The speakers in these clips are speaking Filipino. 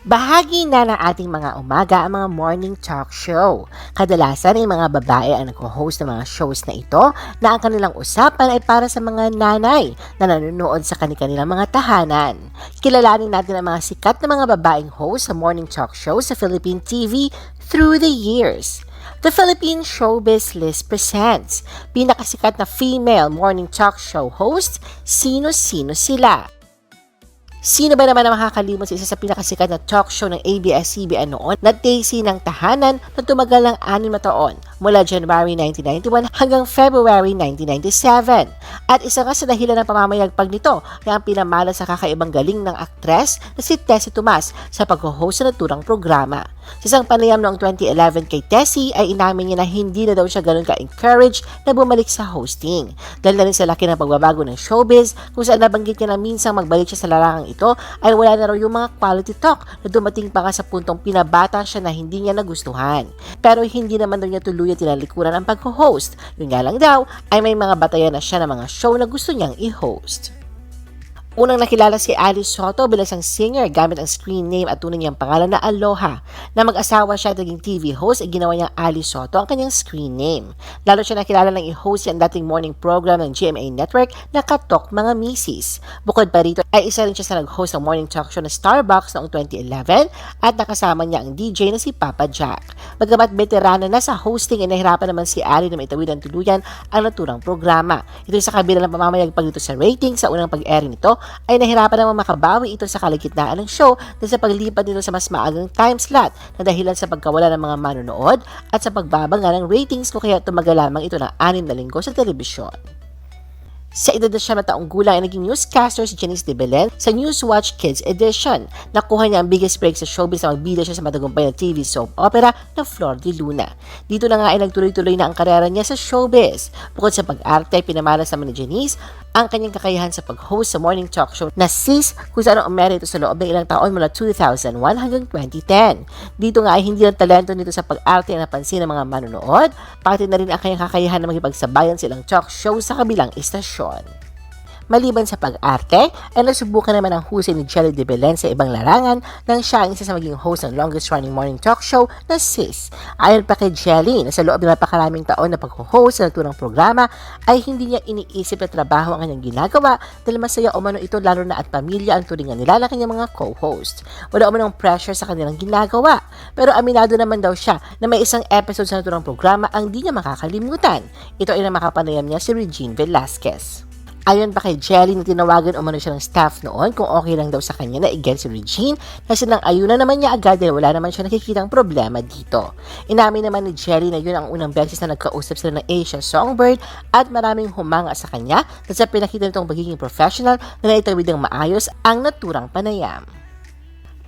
Bahagi na ng ating mga umaga ang mga morning talk show. Kadalasan ay mga babae ang nag-host ng mga shows na ito na ang kanilang usapan ay para sa mga nanay na nanonood sa kanilang mga tahanan. Kilalanin natin ang mga sikat na mga babaeng host sa morning talk show sa Philippine TV through the years. The Philippine Showbiz List presents pinakasikat na female morning talk show host, Sino-Sino Sila. Sino ba naman ang makakalimot sa isa sa pinakasikat na talk show ng ABS-CBN noon na Daisy ng Tahanan na tumagal ng anim na taon mula January 1991 hanggang February 1997. At isa nga sa dahilan ng pamamayagpag nito na ang pinamala sa kakaibang galing ng aktres na si Tessie Tomas sa pag-host sa naturang programa. Sa isang panayam noong 2011 kay Tessie ay inamin niya na hindi na daw siya ganun ka-encourage na bumalik sa hosting. Dahil na rin sa laki ng pagbabago ng showbiz kung saan nabanggit niya na minsang magbalik siya sa larangang ito ay wala na raw yung mga quality talk na dumating pa sa puntong pinabata siya na hindi niya nagustuhan. Pero hindi naman daw niya tuluyan tinalikuran ang pag-host. Yun nga lang daw ay may mga batayan na siya ng mga show na gusto niyang i-host. Unang nakilala si Alice Soto bilang isang singer gamit ang screen name at tunay niyang pangalan na Aloha. Na mag-asawa siya at naging TV host ay ginawa niyang Alice Soto ang kanyang screen name. Lalo siya nakilala ng i-host ang dating morning program ng GMA Network na Katok Mga Misis. Bukod pa rito ay isa rin siya sa nag-host ng morning talk show na Starbucks noong 2011 at nakasama niya ang DJ na si Papa Jack. Bagamat veterana na sa hosting ay nahirapan naman si Ali na maitawid ng tuluyan ang naturang programa. Ito sa kabila ng pamamayagpag nito sa rating sa unang pag-airing nito ay nahirapan naman makabawi ito sa kalagitnaan ng show dahil sa paglipat nito sa mas maagang time slot na dahilan sa pagkawala ng mga manonood at sa pagbabanga ng ratings ko kaya tumagal lamang ito ng anim na linggo sa telebisyon. Sa edad na siya na gulang ay naging newscaster si Janice de Belen sa Newswatch Kids Edition. Nakuha niya ang biggest break sa showbiz na magbida siya sa matagumpay na TV soap opera na Flor de Luna. Dito na nga ay nagtuloy-tuloy na ang karera niya sa showbiz. Bukod sa pag-arte, pinamalas naman ni Janice ang kanyang kakayahan sa pag-host sa morning talk show na Sis kung saan ang umerito sa loob ng ilang taon mula 2001 hanggang 2010. Dito nga ay hindi lang talento nito sa pag-arte ang napansin ng mga manonood, pati na rin ang kanyang kakayahan na makipagsabayan sa ilang talk show sa kabilang istasyon. Maliban sa pag-arte, ay nasubukan naman ang husay ni Jelly de Belen sa ibang larangan nang siya ang isa sa maging host ng longest running morning talk show na Sis. Ayon pa kay Jelly na sa loob ng napakaraming taon na pag-host sa naturang programa ay hindi niya iniisip na trabaho ang kanyang ginagawa dahil masaya umano ito lalo na at pamilya ang turingan nila ng kanyang mga co-host. Wala umanong pressure sa kanilang ginagawa pero aminado naman daw siya na may isang episode sa naturang programa ang di niya makakalimutan. Ito ay na makapanayam niya si Regine Velasquez. Ayon pa kay Jelly na tinawagan umano siya ng staff noon kung okay lang daw sa kanya na i-get si Regine kasi nang ayunan naman niya agad dahil wala naman siya nakikitang problema dito. Inamin naman ni Jelly na yun ang unang beses na nagkausap sila ng Asia Songbird at maraming humanga sa kanya at sa pinakita nitong pagiging professional na naitawid ng maayos ang naturang panayam.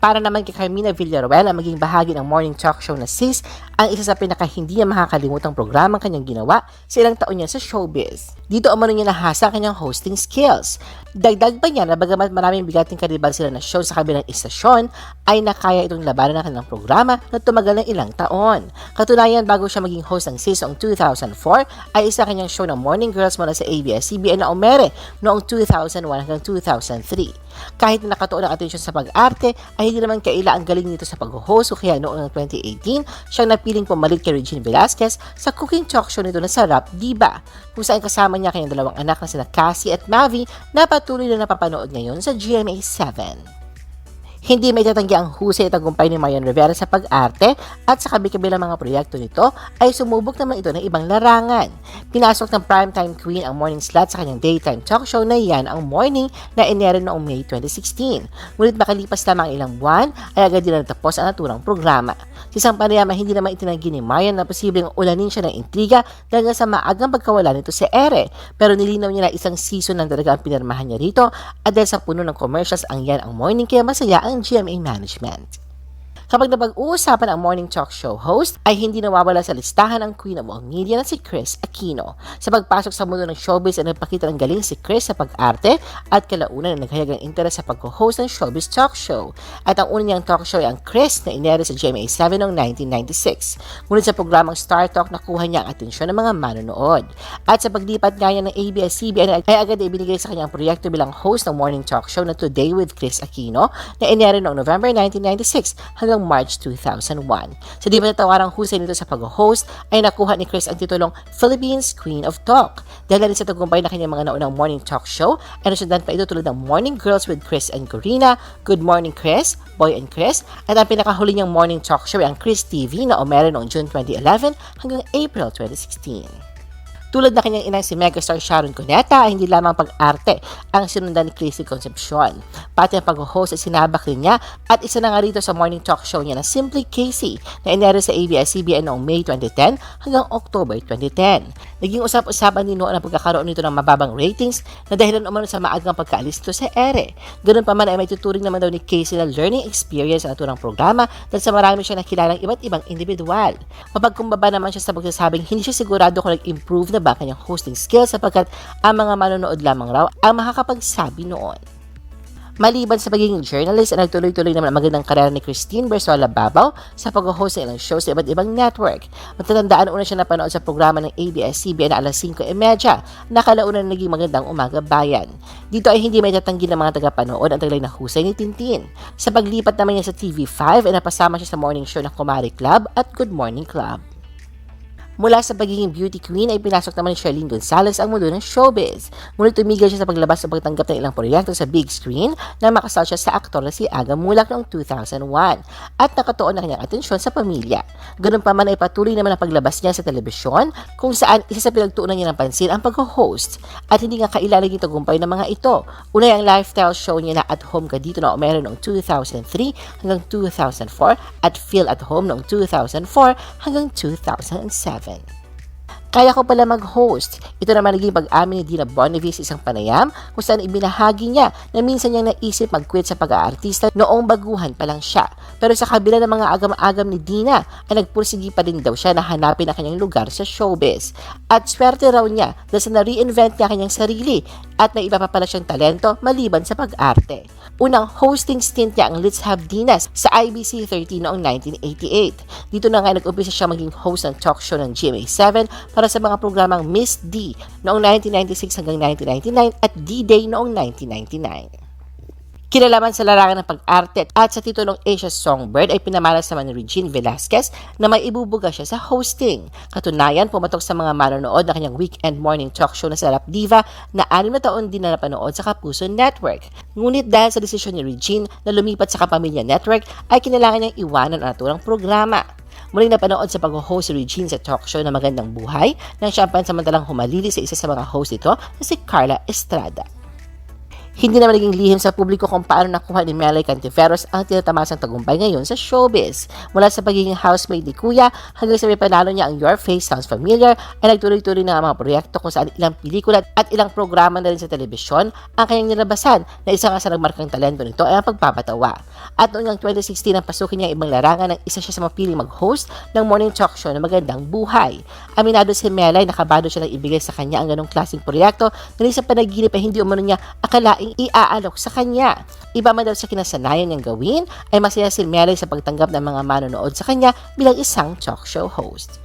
Para naman kay Carmina Villaruel ang maging bahagi ng morning talk show na Sis, ang isa sa pinaka hindi niya makakalimutang programang kanyang ginawa sa ilang taon niya sa showbiz. Dito umano niya nahasa ang kanyang hosting skills. Dagdag pa niya na bagamat maraming bigating karibal sila na show sa kabilang istasyon, ay nakaya itong labanan ng kanilang programa na tumagal ng ilang taon. Katunayan, bago siya maging host ng noong 2004, ay isa kanyang show ng Morning Girls mula sa ABS-CBN na umere noong 2001 hanggang 2003. Kahit na nakatuon ang atensyon sa pag-arte, ay hindi naman kaila ang galing nito sa pag-host o kaya noong 2018, siyang napiling pumalit kay Regine Velasquez sa cooking talk show nito na Sarap Diba, kung saan kasama niya kanyang dalawang anak na sina Cassie at Mavi na patuloy na napapanood ngayon sa GMA 7. Hindi may tatanggi ang husay at tagumpay ni Marian Rivera sa pag-arte at sa kabi-kabilang mga proyekto nito ay sumubok naman ito ng ibang larangan. Pinasok ng primetime queen ang morning slot sa kanyang daytime talk show na yan ang morning na inere noong May 2016. Ngunit makalipas lamang ilang buwan ay agad din natapos ang naturang programa. Sa isang panayama, hindi naman itinanggi ni Marian na posibleng ulanin siya ng intriga dahil sa maagang pagkawala nito sa ere. Pero nilinaw niya na isang season lang talaga ang pinirmahan niya rito at dahil sa puno ng commercials ang yan ang morning kaya masaya ang GMA management. Kapag napag-uusapan ang morning talk show host, ay hindi nawawala sa listahan ang queen of all media na si Chris Aquino. Sa pagpasok sa mundo ng showbiz ay nagpakita ng galing si Chris sa pag-arte at kalaunan na naghayag ng interes sa pag-host ng showbiz talk show. At ang una niyang talk show ay ang Chris na inere sa GMA7 noong 1996. Ngunit sa programang Star Talk nakuha niya ang atensyon ng mga manonood. At sa paglipat nga niya ng ABS-CBN ay agad ibinigay sa kanyang proyekto bilang host ng morning talk show na Today with Chris Aquino na inere noong November 1996 hanggang March 2001. Sa di matatawarang husay nito sa pag-host ay nakuha ni Chris ang titulong Philippines Queen of Talk. Dahil rin sa tagumpay na kanyang mga naunang morning talk show ay nasundan pa ito tulad ng Morning Girls with Chris and Corina, Good Morning Chris, Boy and Chris, at ang pinakahuli niyang morning talk show ay ang Chris TV na umere noong June 2011 hanggang April 2016. Tulad na kanyang inang si megastar Sharon Cuneta ay hindi lamang pag-arte ang sinundan ni Chrissy Concepcion. Pati ang pag-host ay sinabak rin niya at isa na nga rito sa morning talk show niya na Simply Casey na inere sa ABS-CBN noong May 2010 hanggang October 2010. Naging usap-usapan din noon ang pagkakaroon nito ng mababang ratings na dahilan umano sa maagang pagkaalis nito sa ere. Ganun pa man ay may tuturing naman daw ni Casey na learning experience ang naturang programa dahil sa marami siya nakilalang iba't ibang individual. Mapagkumbaba naman siya sa pagsasabing hindi siya sigurado kung nag-improve na ba kanyang hosting skills sapagkat ang mga manonood lamang raw ang makakapagsabi noon. Maliban sa pagiging journalist, ay nagtuloy-tuloy naman ang magandang karera ni Christine Bersola Babaw sa pag-host ng ilang shows sa iba't ibang network. Matatandaan una siya napanood sa programa ng ABS-CBN na alas 5.30 na kalaunan naging magandang umaga bayan. Dito ay hindi may tatanggi ng mga tagapanood ang taglay na husay ni Tintin. Sa paglipat naman niya sa TV5 ay napasama siya sa morning show ng Kumari Club at Good Morning Club. Mula sa pagiging beauty queen ay pinasok naman ni Charlene Gonzalez ang mundo ng showbiz. Ngunit tumigil siya sa paglabas sa pagtanggap ng ilang proyekto sa big screen na makasal siya sa aktor na si Aga Mulak noong 2001 at nakatuon na kanyang atensyon sa pamilya. Ganun pa man ay patuloy naman ang paglabas niya sa telebisyon kung saan isa sa pinagtuunan niya ng pansin ang pag-host at hindi nga kailan naging tagumpay ng mga ito. Una ang lifestyle show niya na At Home Ka Dito na umeron noong 2003 hanggang 2004 at Feel at Home noong 2004 hanggang 2007. favor. Kaya ko pala mag-host. Ito naman naging pag-amin ni Dina Boniface isang panayam kung saan ibinahagi niya na minsan niyang naisip mag-quit sa pag-aartista noong baguhan pa lang siya. Pero sa kabila ng mga agam-agam ni Dina ay nagpursigi pa rin daw siya na hanapin ang kanyang lugar sa showbiz. At swerte raw niya dahil sa na-reinvent niya kanyang sarili at may iba pa siyang talento maliban sa pag-arte. Unang hosting stint niya ang Let's Have Dinas sa IBC 13 noong 1988. Dito na nga nag-umpisa siya maging host ng talk show ng GMA7 para sa mga programang Miss D noong 1996 hanggang 1999 at D-Day noong 1999. Kinalaman sa larangan ng pag-arte at sa titulong Asia Songbird ay pinamalas naman ni Regine Velasquez na may ibubuga siya sa hosting. Katunayan, pumatok sa mga manonood na kanyang weekend morning talk show na sa Rap Diva na anim na taon din na napanood sa Kapuso Network. Ngunit dahil sa desisyon ni Regine na lumipat sa Kapamilya Network ay kinailangan niyang iwanan ang naturang programa. Muling napanood sa pag-host si Regine sa talk show na Magandang Buhay nang siya pansamantalang humalili sa isa sa mga host ito na si Carla Estrada. Hindi naman naging lihim sa publiko kung paano nakuha ni Melay Cantiveros ang tinatamasang tagumpay ngayon sa showbiz. Mula sa pagiging housemaid ni Kuya hanggang sa may panalo niya ang Your Face Sounds Familiar ay nagtuloy-tuloy na mga proyekto kung saan ilang pelikula at ilang programa na rin sa telebisyon ang kanyang nilabasan na isa nga sa nagmarkang talento nito ay ang pagpapatawa. At noong 2016 ang pasukin niya ibang larangan ng isa siya sa mapiling mag-host ng morning talk show na magandang buhay. Aminado si Melay nakabado siya ng ibigay sa kanya ang ganong klaseng proyekto na sa panaginip ay hindi umano niya akalaing iaalok sa kanya. Iba man daw sa kinasanayan niyang gawin, ay masaya si Melay sa pagtanggap ng mga manonood sa kanya bilang isang talk show host.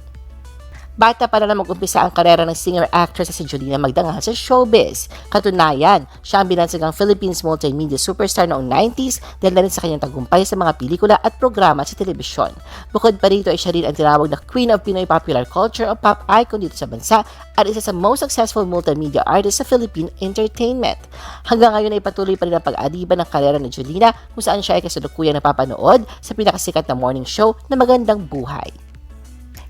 Bata pa na mag-umpisa ang karera ng singer-actress si Jolina Magdangal sa showbiz. Katunayan, siya ang binansagang Philippines multimedia superstar noong 90s dahil na rin sa kanyang tagumpay sa mga pelikula at programa sa telebisyon. Bukod pa rito ay siya rin ang tinawag na Queen of Pinoy Popular Culture o pop icon dito sa bansa at isa sa most successful multimedia artist sa Philippine entertainment. Hanggang ngayon ay patuloy pa rin ang pag-adiban ng karera ni Jolina kung saan siya ay kasalukuyan napapanood sa pinakasikat na morning show na Magandang Buhay.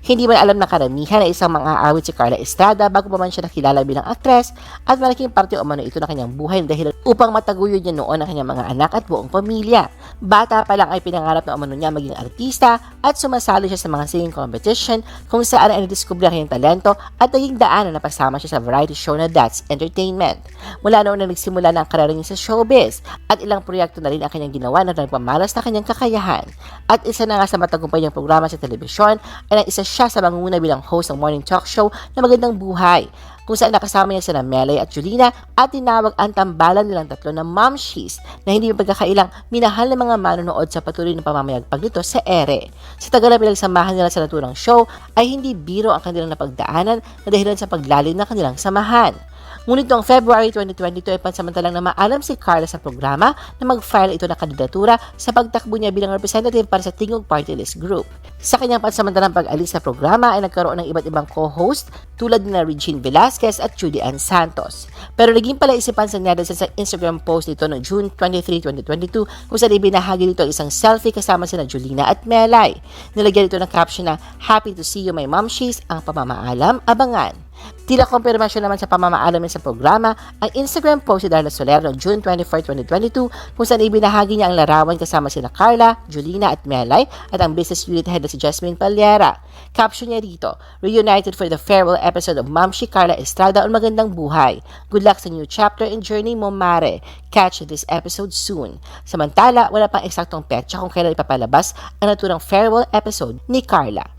Hindi man alam na karamihan na isang mga awit si Carla Estrada bago pa man siya nakilala bilang aktres at malaking parte o umano ito na kanyang buhay dahil upang mataguyod niya noon ang kanyang mga anak at buong pamilya. Bata pa lang ay pinangarap na umano niya maging artista at sumasali siya sa mga singing competition kung saan ay nadiskubre ang kanyang talento at naging daan na napasama siya sa variety show na That's Entertainment. Mula noon na nagsimula na ang karera niya sa showbiz at ilang proyekto na rin ang kanyang ginawa na nagpamalas na kanyang kakayahan. At isa na nga sa matagumpay niyang programa sa telebisyon ay nang isa sa manguna bilang host ng morning talk show na Magandang Buhay kung saan nakasama niya sina Melay at Julina at tinawag ang tambalan nilang tatlo na momshies na hindi pagkakailang minahal ng mga manonood sa patuloy ng pamamayagpag nito sa ere. Sa tagal na pinagsamahan nila sa naturang show ay hindi biro ang kanilang napagdaanan na dahilan sa paglalim ng kanilang samahan. Ngunit noong February 2022 ay pansamantalang na maalam si Carla sa programa na mag-file ito ng kandidatura sa pagtakbo niya bilang representative para sa Tingog Party List Group. Sa kanyang pansamantalang pag-alis sa programa ay nagkaroon ng iba't ibang co-host tulad ni Regine Velasquez at Judy Ann Santos. Pero naging pala isipan sa netizens sa Instagram post nito noong June 23, 2022 kung saan ibinahagi nito ang isang selfie kasama sina Julina at Melay. Nilagyan ito ng caption na Happy to see you my momshies, ang pamamaalam, abangan. Tila kompirmasyon naman sa pamamaalam sa programa ang Instagram post ni Darla Soler noong June 24, 2022 kung saan ibinahagi niya ang larawan kasama sina Carla, Julina at Melay at ang business unit head na si Jasmine Paliera. Caption niya rito, Reunited for the farewell episode of Mamshi Carla Estrada on Magandang Buhay. Good luck sa new chapter and journey mo, Mare. Catch this episode soon. Samantala, wala pang eksaktong petsa kung kailan ipapalabas ang naturang farewell episode ni Carla.